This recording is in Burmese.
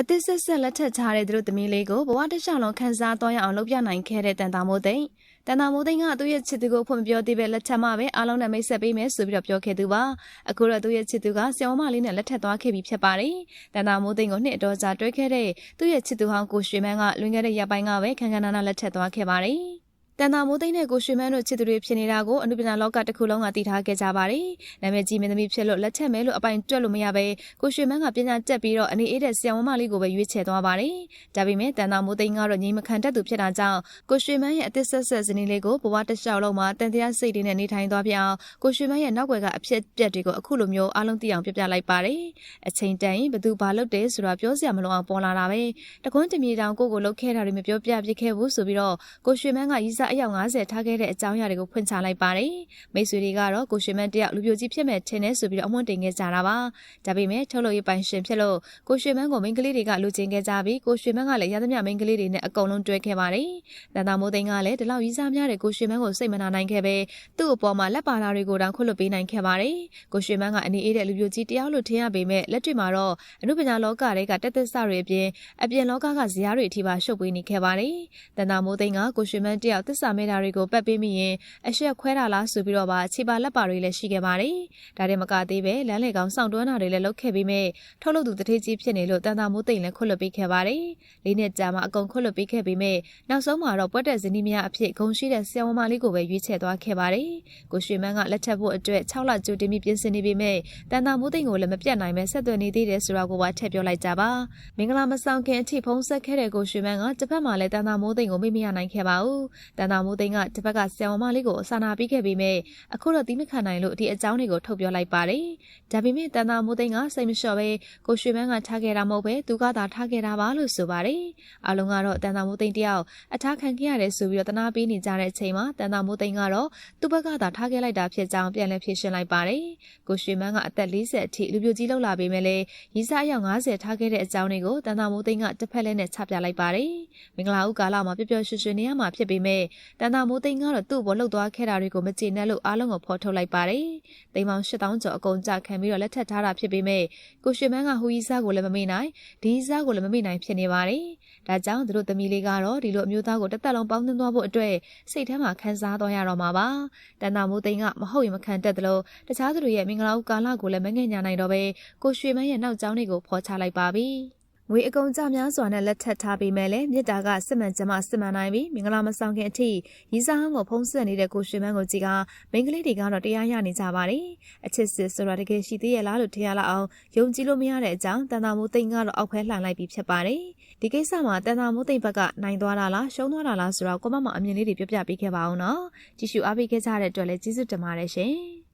အသစ်ဆက်ဆက်လက်ထပ်ထားတဲ့သူတို့သမီးလေးကိုဘဝတစ်လျှောက်လုံးခန်းစားသွားရအောင်လုပ်ပြနိုင်ခဲ့တဲ့တန်တာမိုးသိမ့်တန်တာမိုးသိမ့်ကသူ့ရဲ့ချစ်သူကိုဖွင့်မပြောသေးပဲလက်ထပ်မှပဲအားလုံးနဲ့မိတ်ဆက်ပေးမယ်ဆိုပြီးတော့ပြောခဲ့သူပါအခုတော့သူ့ရဲ့ချစ်သူကဆရာမလေးနဲ့လက်ထပ်သွားခဲ့ပြီဖြစ်ပါတယ်တန်တာမိုးသိမ့်ကိုနှစ်အတော်ကြာတွေ့ခဲ့တဲ့သူ့ရဲ့ချစ်သူဟောင်းကိုရွှေမန်းကလွန်ခဲ့တဲ့ရက်ပိုင်းကပဲခန်းခန်းနာနာလက်ထပ်သွားခဲ့ပါတယ် တန်တာမိုးသိန်းနဲ့ကိုရွှေမန်းတို့ချစ်သူတွေဖြစ်နေတာကိုအနုပညာလောကတစ်ခုလုံးကသိထားခဲ့ကြပါတယ်။နာမည်ကြီးမင်းသမီးဖြစ်လို့လက်ထက်မဲလို့အပိုင်တွက်လို့မရပဲကိုရွှေမန်းကပညာတက်ပြီးတော့အနေအေးတဲ့ဆရာဝန်မလေးကိုပဲရွေးချယ်သွားပါတယ်။ဒါပေမဲ့တန်တာမိုးသိန်းကတော့ငြိမ်မခံတတ်သူဖြစ်တာကြောင့်ကိုရွှေမန်းရဲ့အသစ်ဆက်ဆက်ဇနီးလေးကိုဘဝတစ်လျှောက်လုံးမှာတန်တရားစိတ်တွေနဲ့နေထိုင်သွားပြအောင်ကိုရွှေမန်းရဲ့နောက်ွယ်ကအဖြစ်ပြက်တွေကိုအခုလိုမျိုးအားလုံးသိအောင်ပြပြလိုက်ပါတယ်။အချိန်တန်ရင်ဘသူဘာလုပ်တယ်ဆိုတာပြောစရာမလိုအောင်ပေါ်လာတာပဲ။တကွန်းတမြေတောင်ကိုကိုလှုပ်ခဲတာတွေမပြောပြပြခဲ့ဘူးဆိုပြီးတော့ကိုရွှေမန်းကရီးစားအယောက်90ထားခဲ့တဲ့အကြောင်းအရာတွေကိုဖွင့်ချလိုက်ပါတယ်။မိတ်ဆွေတွေကတော့ကိုရွှေမန်းတယောက်လူပြိုကြီးဖြစ်မဲ့ထင်နေဆိုပြီးတော့အမွှန်းတင်ခဲ့ကြတာပါ။ဒါပေမဲ့ထုတ်လို့ရပိုင်ရှင်ဖြစ်လို့ကိုရွှေမန်းကိုမိန်းကလေးတွေကလူချင်းခဲ့ကြပြီးကိုရွှေမန်းကလည်းရသမျှမိန်းကလေးတွေနဲ့အကုန်လုံးတွဲခဲ့ပါတယ်။တန်တာမိုးသိန်းကလည်းဒီလောက်ရီးစားများတဲ့ကိုရွှေမန်းကိုစိတ်မနာနိုင်ခဲ့ပဲသူ့အပေါ်မှာလက်ပါလာတွေကိုတောင်ခွတ်လွတ်ပေးနိုင်ခဲ့ပါတယ်။ကိုရွှေမန်းကအနေအေးတဲ့လူပြိုကြီးတယောက်လို့ထင်ရပေမဲ့လက်တွေ့မှာတော့အနုပညာလောကတွေကတက်သက်စတွေအပြင်အပြင်လောကကဇာတ်တွေအထိပါရှုပ်ပွေးနေခဲ့ပါတယ်။တန်တာမိုးသိန်းကကိုရွှေမန်းတယောက်သစ္စာမဲတာတွေကိုပတ်ပေးမိရင်အရှက်ခွဲတာလားဆိုပြီးတော့ပါခြေပါလက်ပါတွေလည်းရှိခဲ့ပါတယ်။ဒါတည်းမကသေးပဲလမ်းလေကောင်စောင့်တွန်းတာတွေလည်းလုပ်ခဲ့ပြီးမြဲထုတ်လုပ်သူတထေးကြီးဖြစ်နေလို့တန်တာမိုးသိမ့်လည်းခွတ်လွတ်ပေးခဲ့ပါတယ်။လေးနှစ်ကြာမှအကုန်ခွတ်လွတ်ပေးခဲ့ပြီးမြဲနောက်ဆုံးမှာတော့ပွက်တဲ့ဇနီးမယားအဖြစ်ဂုံရှိတဲ့ဆရာဝန်မလေးကိုပဲရွေးချယ်သွားခဲ့ပါတယ်။ကိုရွှေမန်းကလက်ထပ်ဖို့အတွက်6လကြိုတင်ပြီးပြင်ဆင်နေပြီးမြဲတန်တာမိုးသိမ့်ကိုလည်းမပြတ်နိုင်ပဲဆက်သွယ်နေသေးတယ်ဆိုတာကိုပါထည့်ပြောလိုက်ကြပါ။မင်္ဂလာမဆောင်ခင်အထိဖုံးဆက်ခဲ့တဲ့ကိုရွှေမန်းကတစ်ဖက်မှာလည်းတန်တာမိုးသိမ့်ကိုမေ့မရနိုင်ခဲ့ပါဘူး။တန်တာမိုးသိမ့်ကတစ်ဖက်ကဆရာဝန်မလေးကိုစာနာပြီးခဲ့ပြီးမြဲအခုတော့တီးမခံနိုင်လို့ဒီအကြောင်းတွေကိုထုတ်ပြောလိုက်ပါတယ်။ဒါပေမဲ့တန်တာမိုးသိန်းကစိတ်မလျှော့ပဲကိုရွှေမန်းကထားခဲ့တာမဟုတ်ပဲသူကသာထားခဲ့တာပါလို့ဆိုပါတယ်။အားလုံးကတော့တန်တာမိုးသိန်းတယောက်အထားခံခဲ့ရတယ်ဆိုပြီးတော့တနာပေးနေကြတဲ့အချိန်မှာတန်တာမိုးသိန်းကတော့သူ့ဘက်ကသာထားခဲ့လိုက်တာဖြစ်ကြောင်းပြန်လည်ဖြေရှင်းလိုက်ပါတယ်။ကိုရွှေမန်းကအသက်40အထိလူပြိုကြီးလောက်လာပေမဲ့လည်းရီးစားအယောက်90ထားခဲ့တဲ့အကြောင်းတွေကိုတန်တာမိုးသိန်းကတစ်ဖက်လဲနဲ့ချပြလိုက်ပါတယ်။မင်္ဂလာဦးကာလမှာပျော်ပျော်ရွှင်ရွှင်နေရမှာဖြစ်ပေမဲ့တန်တာမိုးသိန်းကတော့သူ့ဘောလှုပ်သွားခဲ့တာတွေကိုမကျေနပ်လို့အားလုံးကိုဖော်ထုတ်လိုက်ပါတယ်။တိမ်ပေါင်း8000ကျော်အကုန်ကြခံပြီးတော့လက်ထပ်ထားတာဖြစ်ပေမဲ့ကိုရွှေမန်းကဟူကြီးစားကိုလည်းမမေ့နိုင်ဒီစားကိုလည်းမမေ့နိုင်ဖြစ်နေပါတယ်။ဒါကြောင့်သူတို့သမီးလေးကတော့ဒီလိုအမျိုးသားကိုတစ်သက်လုံးပေါင်းသင်းသွားဖို့အတွက်စိတ်ထဲမှာခံစားသွားရတော့မှာပါ။တန်တာမိုးသိန်းကမဟုတ်ရင်မခံတတ်သလိုတခြားသူတွေရဲ့မင်္ဂလာဦးကာလကိုလည်းမငဲ့ညာနိုင်တော့ပဲကိုရွှေမန်းရဲ့နောက်ကျောင်းတွေကိုဖော်ချလိုက်ပါပြီ။ ငွေအကုန်ကြများစွာနဲ့လက်ထပ်ထားပြီးမဲ့လည်းမြစ်တာကစစ်မှန်ကြမစစ်မှန်နိုင်ပြီးမင်္ဂလာမဆောင်ခင်အထိရီစာဟန်းကိုဖုံးဆက်နေတဲ့ကိုရွှေမန်းကိုကြည်ကမိန်းကလေးတွေကတော့တရားရနေကြပါတယ်အချစ်စစ်ဆိုတာတကယ်ရှိသေးရဲ့လားလို့ထင်ရလောက်အောင်ယုံကြည်လို့မရတဲ့အကြောင်းတန်တာမိုးသိန်းကတော့အောက်ဖဲလှန်လိုက်ပြီးဖြစ်ပါတယ်ဒီကိစ္စမှာတန်တာမိုးသိန်းဘက်ကနိုင်သွားတာလားရှုံးသွားတာလားဆိုတော့ကိုမမအမြင်လေးတွေပြပြပေးခဲ့ပါအောင်နော်ကြည့်ရှုအားပေးခဲ့ကြတဲ့အတွက်လည်းကျေးဇူးတင်ပါတယ်ရှင်